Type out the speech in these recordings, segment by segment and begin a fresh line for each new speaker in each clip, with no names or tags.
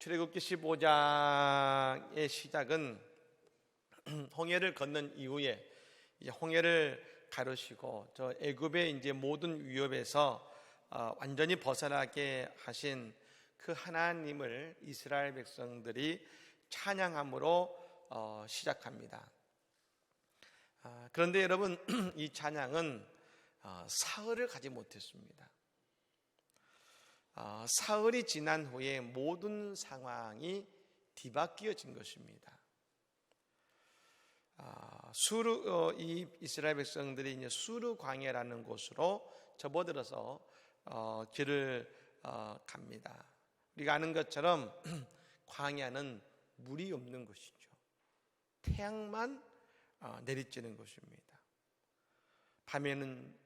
출애굽기 15장의 시작은 홍해를 건넌 이후에 홍해를 가르시고 저 애굽의 이제 모든 위협에서 어, 완전히 벗어나게 하신 그 하나님을 이스라엘 백성들이 찬양함으로 어, 시작합니다. 아, 그런데 여러분 이 찬양은 어, 사흘을 가지 못했습니다. 어, 사흘이 지난 후에 모든 상황이 뒤바뀌어진 것입니다. 아, 수르 어, 이 이스라엘 백성들이 이제 수르 광야라는 곳으로 접어들어서 어, 길을 어, 갑니다. 우리가 아는 것처럼 광야는 물이 없는 곳이죠. 태양만 어, 내리쬐는 곳입니다. 밤에는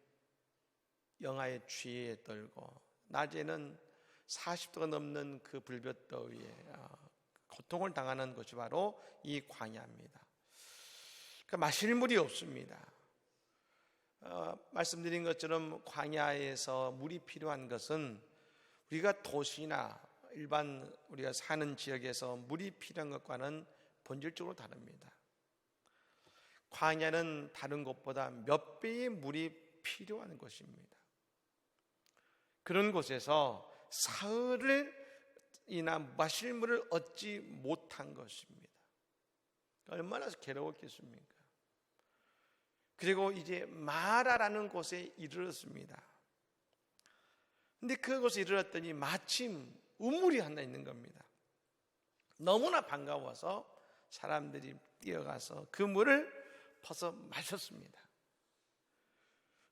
영하의 추위에 떨고 낮에는 40도가 넘는 그 불볕더위에 어, 고통을 당하는 것이 바로 이 광야입니다. 그러니까 마실 물이 없습니다. 어, 말씀드린 것처럼 광야에서 물이 필요한 것은 우리가 도시나 일반 우리가 사는 지역에서 물이 필요한 것과는 본질적으로 다릅니다. 광야는 다른 곳보다 몇 배의 물이 필요한 것입니다. 그런 곳에서 사흘이나 마실 물을 얻지 못한 것입니다. 얼마나 괴로웠겠습니까? 그리고 이제 마라라는 곳에 이르렀습니다. 근데 그곳에 이르렀더니 마침 우물이 하나 있는 겁니다. 너무나 반가워서 사람들이 뛰어가서 그 물을 퍼서 마셨습니다.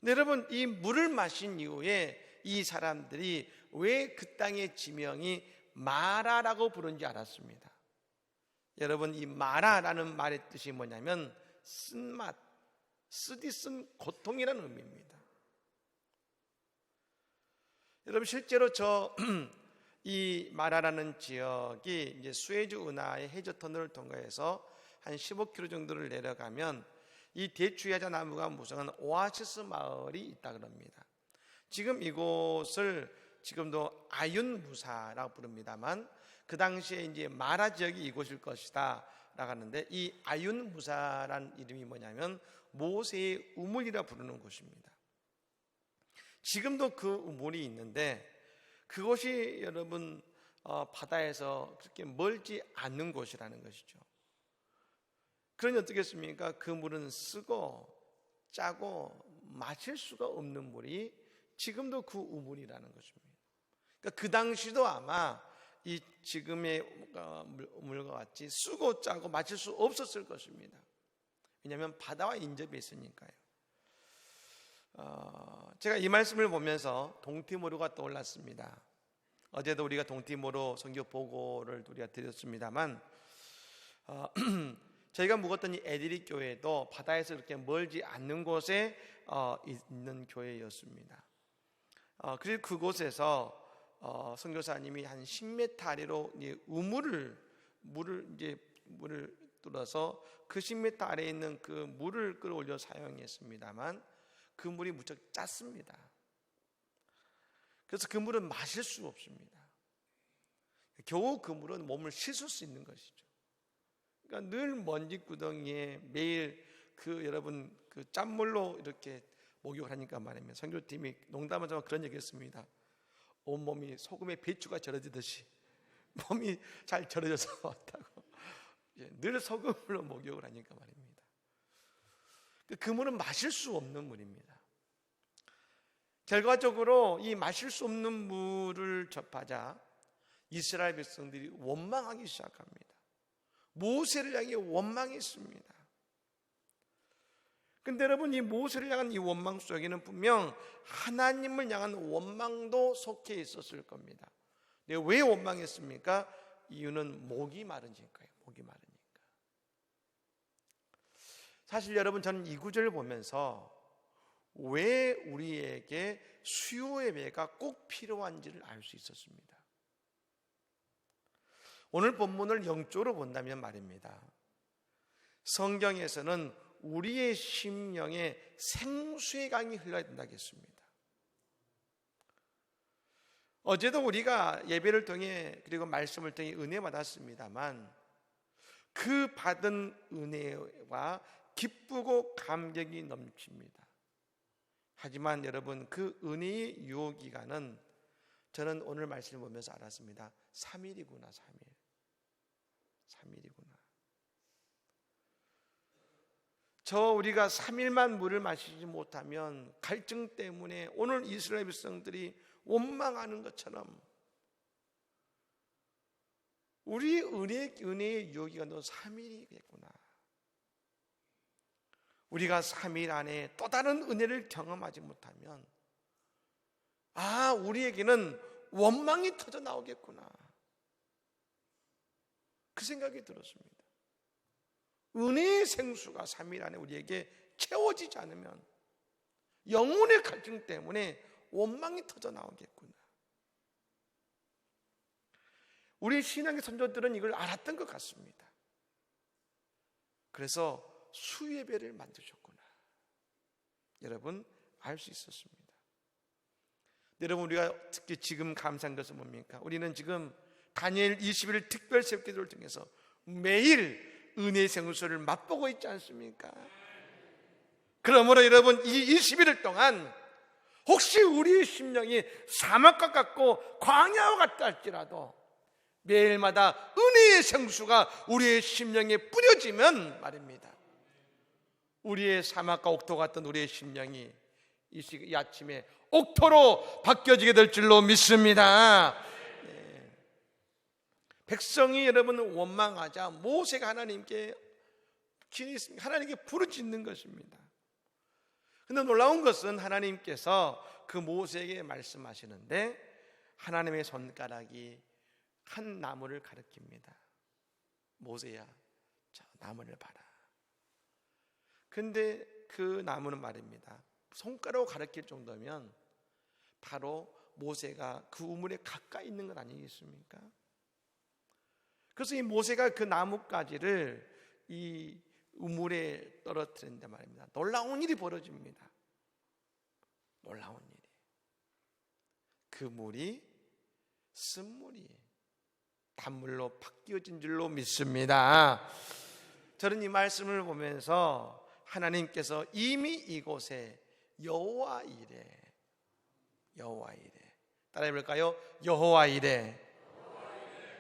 여러분, 이 물을 마신 이후에 이 사람들이 왜 그 땅의 지명이 마라라고 부른지 알았습니다. 여러분, 이 마라라는 말의 뜻이 뭐냐면 쓴맛, 쓰디 쓴 고통이라는 의미입니다. 여러분, 실제로 저 이 마라라는 지역이 이제 수에즈 운하의 해저 터널을 통과해서 한 15km 정도를 내려가면 이 대추야자 나무가 무성한 오아시스 마을이 있다 그럽니다. 지금 이곳을 지금도 아윤 무사라고 부릅니다만 그 당시에 이제 마라 지역이 이곳일 것이다 라고 하는데 이 아윤 무사란 이름이 뭐냐면 모세의 우물이라 부르는 곳입니다. 지금도 그 우물이 있는데 그곳이 여러분 어, 바다에서 그렇게 멀지 않는 곳이라는 것이죠. 그러니 어떻겠습니까? 그 물은 쓰고 짜고 마실 수가 없는 물이 지금도 그 우물이라는 것입니다. 그러니까 그 당시도 아마 이 지금의 어, 물과 같이 쓰고 짜고 마실 수 없었을 것입니다. 왜냐하면 바다와 인접해 있으니까요. 어, 제가 이 말씀을 보면서 동티모르가 떠올랐습니다. 어제도 우리가 동티모르 성교 보고를 우리가 드렸습니다만 어, 저희가 묵었던 이 에디리 교회도 바다에서 그렇게 멀지 않는 곳에 어, 있는 교회였습니다. 어, 그리고 그곳에서 어, 선교사님이 한 10m 아래로 우물을 물을 이제 물을 뚫어서 그 10m 아래에 있는 그 물을 끌어올려 사용했습니다만 그 물이 무척 짰습니다. 그래서 그 물은 마실 수 없습니다. 겨우 그 물은 몸을 씻을 수 있는 것이죠. 그러니까 늘 먼지 구덩이에 매일 그 여러분 그 짠물로 이렇게 목욕을 하니까 말이면 선교팀이 농담하자마 그런 얘기했습니다. 온몸이 소금에 배추가 절여지듯이 몸이 잘 절여져서 왔다고. 늘 소금으로 목욕을 하니까 말입니다. 그 물은 마실 수 없는 물입니다. 결과적으로 이 마실 수 없는 물을 접하자 이스라엘 백성들이 원망하기 시작합니다. 모세를 향해 원망했습니다. 근데 여러분 이 모세를 향한 이 원망 속에는 분명 하나님을 향한 원망도 속해 있었을 겁니다. 왜 원망했습니까? 이유는 목이 마르니까요. 목이 마르니까. 사실 여러분 저는 이 구절을 보면서 왜 우리에게 수요의 배가 꼭 필요한지를 알 수 있었습니다. 오늘 본문을 영적으로 본다면 말입니다. 성경에서는 우리의 심령에 생수의 강이 흘러야 된다고 했습니다. 어제도 우리가 예배를 통해 그리고 말씀을 통해 은혜 받았습니다만 그 받은 은혜와 기쁘고 감격이 넘칩니다. 하지만 여러분 그 은혜의 유효 기간은 저는 오늘 말씀을 보면서 알았습니다. 3일이구나, 3일. 3일이구나. 저 우리가 3일만 물을 마시지 못하면 갈증 때문에 오늘 이스라엘 백성들이 원망하는 것처럼 우리 은혜, 은혜의 유효기가 너 3일이겠구나. 우리가 3일 안에 또 다른 은혜를 경험하지 못하면 아, 우리에게는 원망이 터져 나오겠구나. 그 생각이 들었습니다. 은혜의 생수가 3일 안에 우리에게 채워지지 않으면 영혼의 갈증 때문에 원망이 터져 나오겠구나. 우리 신앙의 선조들은 이걸 알았던 것 같습니다. 그래서 수예배를 만드셨구나. 여러분 알 수 있었습니다. 여러분 우리가 특히 지금 감사한 것은 뭡니까? 우리는 지금 다니엘 20일 특별 새기도를 통해서 매일 은혜 생수를 맛보고 있지 않습니까? 그러므로 여러분 이 21일 동안 혹시 우리의 심령이 사막과 같고 광야와 같다 할지라도 매일마다 은혜의 생수가 우리의 심령에 뿌려지면 말입니다. 우리의 사막과 옥토 같던 우리의 심령이 이 아침에 옥토로 바뀌어지게 될 줄로 믿습니다. 네. 백성이 여러분 원망하자 모세가 하나님께 하나님께 부르짖는 것입니다. 근데 놀라운 것은 하나님께서 그 모세에게 말씀하시는데 하나님의 손가락이 한 나무를 가리킵니다. 모세야, 저 나무를 봐라. 근데 그 나무는 말입니다. 손가락으로 가리킬 정도면 바로 모세가 그 우물에 가까이 있는 것 아니겠습니까? 그래서 이 모세가 그 나뭇가지를 이 우물에 떨어뜨린다 말입니다. 놀라운 일이 벌어집니다. 놀라운 일이. 그 물이 쓴물이 단물로 바뀌어진 줄로 믿습니다. 저는 이 말씀을 보면서 하나님께서 이미 이곳에 여호와 이래 여호와 이래 따라해 볼까요? 여호와 이래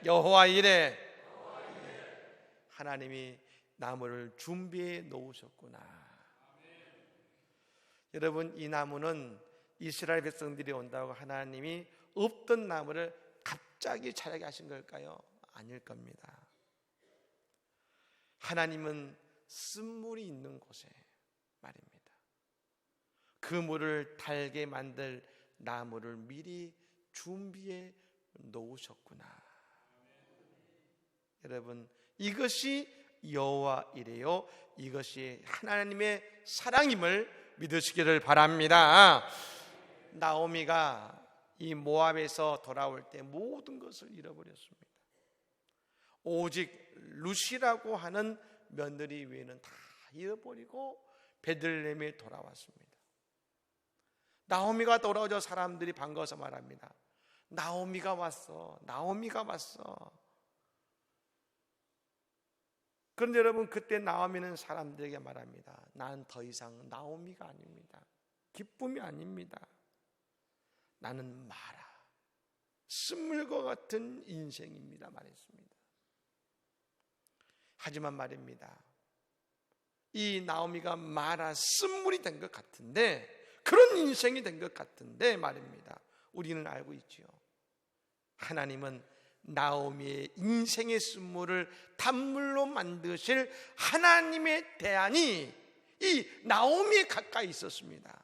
여호와 이래 하나님이 나무를 준비해 놓으셨구나. 여러분 이 나무는 이스라엘 백성들이 온다고 하나님이 없던 나무를 갑자기 자라게 하신 걸까요? 아닐 겁니다. 하나님은 쓴물이 있는 곳에 말입니다. 그 물을 달게 만들 나무를 미리 준비해 놓으셨구나. 여러분 이것이 여호와 이래요. 이것이 하나님의 사랑임을 믿으시기를 바랍니다. 나오미가 이 모압에서 돌아올 때 모든 것을 잃어버렸습니다. 오직 루시라고 하는 며느리 외에는 다 잃어버리고 베들레헴에 돌아왔습니다. 나오미가 돌아오자 사람들이 반가워서 말합니다. 나오미가 왔어. 나오미가 왔어. 그런데 여러분 그때 나오미는 사람들에게 말합니다. 난더 이상 나오미가 아닙니다. 기쁨이 아닙니다. 나는 마라. 쓴물과 같은 인생입니다. 말했습니다. 하지만 말입니다. 이 나오미가 마라 쓴물이 된 것 같은데 그런 인생이 된 것 같은데 말입니다. 우리는 알고 있지요. 하나님은 나오미의 인생의 쓴물을 단물로 만드실 하나님의 대안이 이 나오미에 가까이 있었습니다.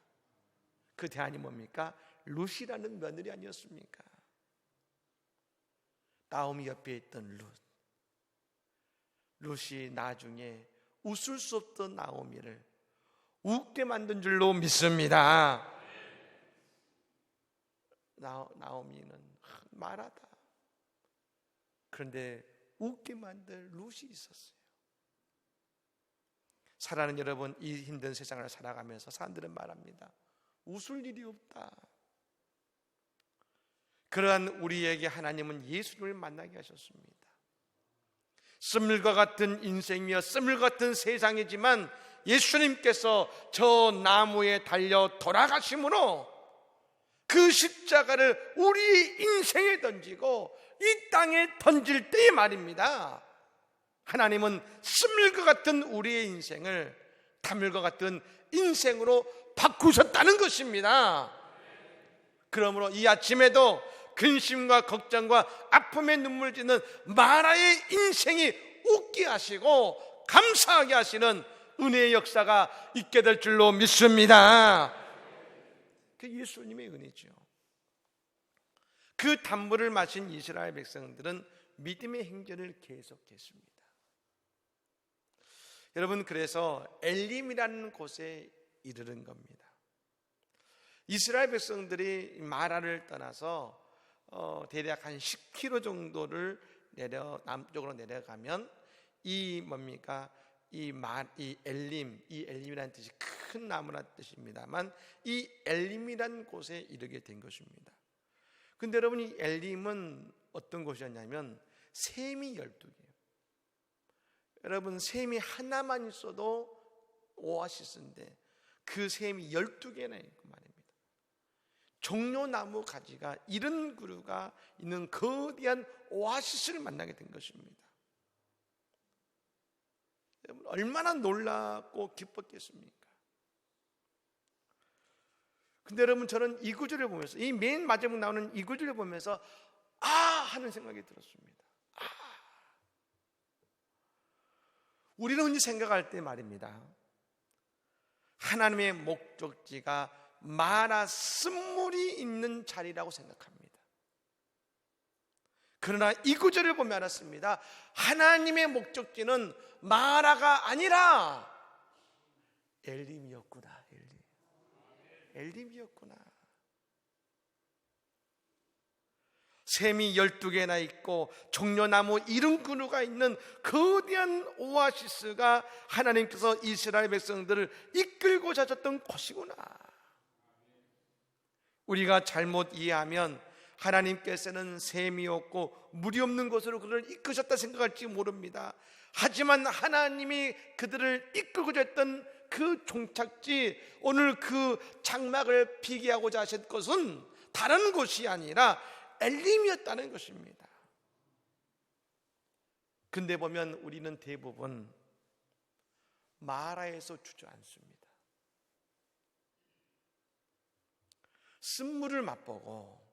그 대안이 뭡니까? 룻이라는 며느리 아니었습니까? 나오미 옆에 있던 룻. 룻이 나중에 웃을 수 없던 나오미를 웃게 만든 줄로 믿습니다. 나, 나오미는 말하다. 그런데 웃게 만들 룻이 있었어요. 살아는 여러분 이 힘든 세상을 살아가면서 사람들은 말합니다. 웃을 일이 없다. 그러한 우리에게 하나님은 예수님을 만나게 하셨습니다. 씀물과 같은 인생이며 씀물 같은 세상이지만 예수님께서 저 나무에 달려 돌아가심으로 그 십자가를 우리 인생에 던지고 이 땅에 던질 때의 말입니다. 하나님은 씀물과 같은 우리의 인생을 다물과 같은 인생으로 바꾸셨다는 것입니다. 그러므로 이 아침에도 근심과 걱정과 아픔의 눈물 짓는 마라의 인생이 웃게 하시고 감사하게 하시는 은혜의 역사가 있게 될 줄로 믿습니다. 그 예수님의 은혜죠. 그 단물을 마신 이스라엘 백성들은 믿음의 행전을 계속했습니다. 여러분 그래서 엘림이라는 곳에 이르는 겁니다. 이스라엘 백성들이 마라를 떠나서 어, 대략 한 10km 정도를 내려 남쪽으로 내려가면 이 뭡니까 이, 마, 이 엘림, 이 엘림이라는 뜻이 큰 나무란 뜻입니다만 이 엘림이란 곳에 이르게 된 것입니다. 근데 여러분 이 엘림은 어떤 곳이었냐면 샘이 12개예요. 여러분 샘이 하나만 있어도 오아시스인데 그 샘이 12개나 있고 말입니다. 종려나무 가지가 이른 그루가 있는 거대한 오아시스를 만나게 된 것입니다. 얼마나 놀랍고 기뻤겠습니까? 근데 여러분 저는 이 구절을 보면서 이 맨 마지막 나오는 이 구절을 보면서 아 하는 생각이 들었습니다. 아. 우리는 흔히 생각할 때 말입니다. 하나님의 목적지가 마라 쓴물이 있는 자리라고 생각합니다. 그러나 이 구절을 보면 알았습니다. 하나님의 목적지는 마라가 아니라 엘림이었구나. 엘림. 엘림이었구나. 샘이 12개나 있고 종려나무 이른 그루가 있는 거대한 오아시스가 하나님께서 이스라엘 백성들을 이끌고 자셨던 곳이구나. 우리가 잘못 이해하면 하나님께서는 샘이 없고 물이 없는 곳으로 그들을 이끄셨다 생각할지 모릅니다. 하지만 하나님이 그들을 이끌고자 했던 그 종착지, 오늘 그 장막을 비게 하고자 하신 것은 다른 곳이 아니라 엘림이었다는 것입니다. 근데 보면 우리는 대부분 마라에서 주저앉습니다. 쓴물을 맛보고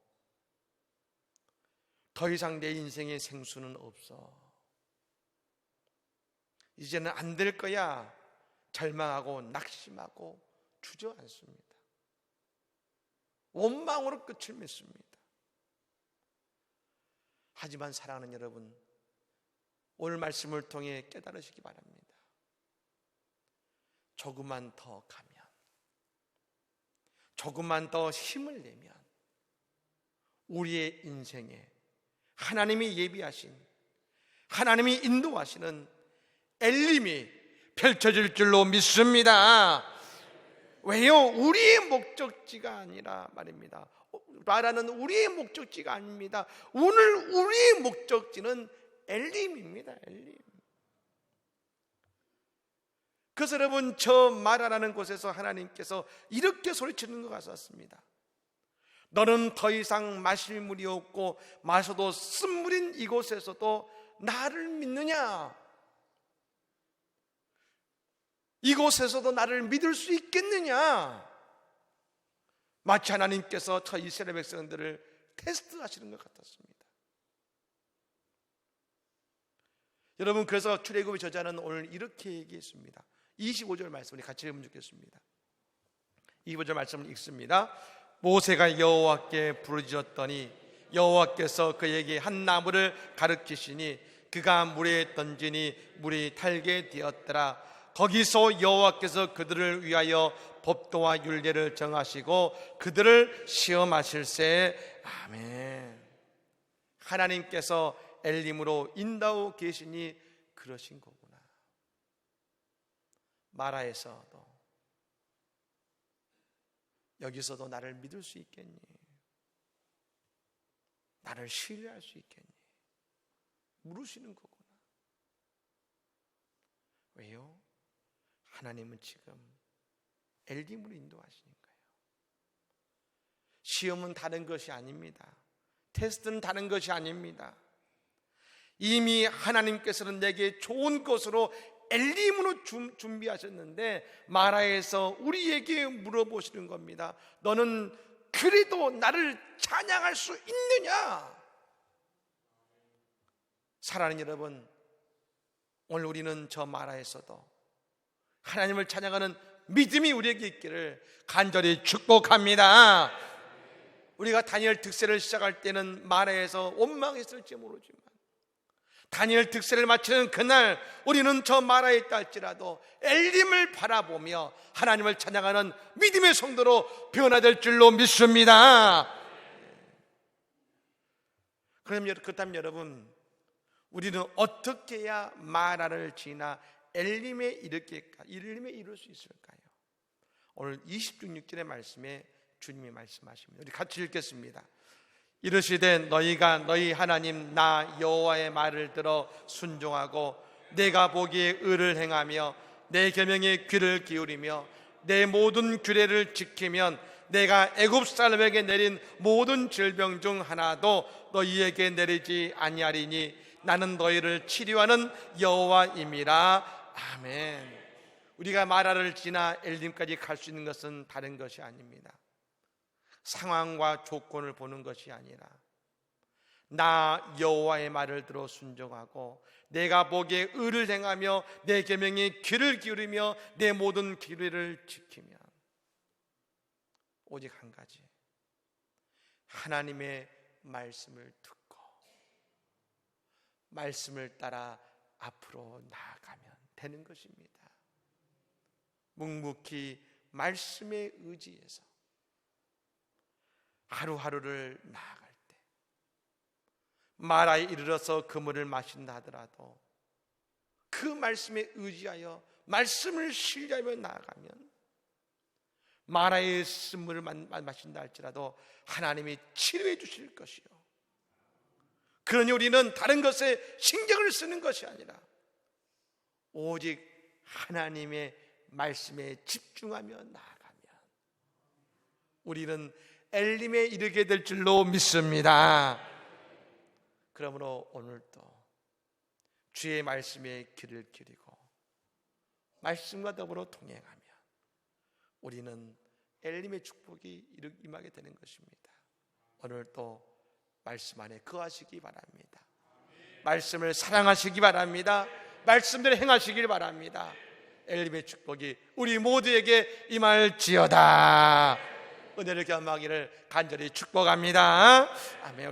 더 이상 내 인생의 생수는 없어. 이제는 안 될 거야. 절망하고 낙심하고 주저앉습니다. 원망으로 끝을 맺습니다. 하지만 사랑하는 여러분, 오늘 말씀을 통해 깨달으시기 바랍니다. 조금만 더 가면, 조금만 더 힘을 내면, 우리의 인생에 하나님이 예비하신, 하나님이 인도하시는 엘림이 펼쳐질 줄로 믿습니다. 왜요? 우리의 목적지가 아니라 말입니다. 말하는 우리의 목적지가 아닙니다. 오늘 우리의 목적지는 엘림입니다. 엘림. 그래서 여러분 저 마라라는 곳에서 하나님께서 이렇게 소리치는 것 같았습니다. 너는 더 이상 마실 물이 없고 마셔도 쓴물인 이곳에서도 나를 믿느냐? 이곳에서도 나를 믿을 수 있겠느냐? 마치 하나님께서 저 이스라엘 백성들을 테스트하시는 것 같았습니다. 여러분 그래서 출애굽의 저자는 오늘 이렇게 얘기했습니다. 25절 말씀을 같이 읽으면 좋겠습니다. 25절 말씀을 읽습니다. 모세가 여호와께 부르짖었더니 여호와께서 그에게 한 나무를 가르치시니 그가 물에 던지니 물이 탈게 되었더라. 거기서 여호와께서 그들을 위하여 법도와 율례를 정하시고 그들을 시험하실세 아멘. 하나님께서 엘림으로 인다오 계시니 그러신 거구나. 마라에서도 여기서도 나를 믿을 수 있겠니? 나를 신뢰할 수 있겠니? 물으시는 거구나. 왜요? 하나님은 지금 엘림으로 인도하시는 거예요. 시험은 다른 것이 아닙니다. 테스트는 다른 것이 아닙니다. 이미 하나님께서는 내게 좋은 것으로 엘림으로 준- 준비하셨는데 마라에서 우리에게 물어보시는 겁니다. 너는 그래도 나를 찬양할 수 있느냐? 사랑하는 여러분, 오늘 우리는 저 마라에서도 하나님을 찬양하는 믿음이 우리에게 있기를 간절히 축복합니다. 우리가 다니엘 득세를 시작할 때는 마라에서 원망했을지 모르지만 다니엘 득세를 마치는 그날 우리는 저 마라에 있다 할지라도 엘림을 바라보며 하나님을 찬양하는 믿음의 성도로 변화될 줄로 믿습니다. 그렇다면 여러분 우리는 어떻게 해야 마라를 지나 엘림에 이르게까 엘림에 이룰 수 있을까요? 오늘 26절의 말씀에 주님이 말씀하십니다. 우리 같이 읽겠습니다. 이르시되 너희가 너희 하나님 나 여호와의 말을 들어 순종하고 내가 보기에 의를 행하며 내 계명에 귀를 기울이며 내 모든 규례를 지키면 내가 애굽 사람에게 내린 모든 질병 중 하나도 너희에게 내리지 아니하리니 나는 너희를 치료하는 여호와임이라 아멘. 우리가 마라를 지나 엘림까지 갈 수 있는 것은 다른 것이 아닙니다. 상황과 조건을 보는 것이 아니라 나 여호와의 말을 들어 순종하고 내가 보기에 의를 행하며 내 계명에 귀를 기울이며 내 모든 규례를 지키면 오직 한 가지 하나님의 말씀을 듣고 말씀을 따라 앞으로 나아가면 되는 것입니다. 묵묵히 말씀에 의지해서 하루하루를 나아갈 때 마라에 이르러서 그물을 마신다 하더라도 그 말씀에 의지하여 말씀을 신뢰하며 나아가면 마라의 쓴물을 마- 마신다 할지라도 하나님이 치료해 주실 것이요 그러니 우리는 다른 것에 신경을 쓰는 것이 아니라 오직 하나님의 말씀에 집중하며 나아가면 우리는 엘림에 이르게 될 줄로 믿습니다. 그러므로 오늘도 주의 말씀에 귀를 기리고 말씀과 더불어 동행하면 우리는 엘림의 축복이 임하게 되는 것입니다. 오늘도 말씀 안에 거하시기 바랍니다. 말씀을 사랑하시기 바랍니다. 말씀대로 행하시길 바랍니다. 엘림의 축복이 우리 모두에게 임할지어다. 은혜를 겸하기를 간절히 축복합니다. 아멘.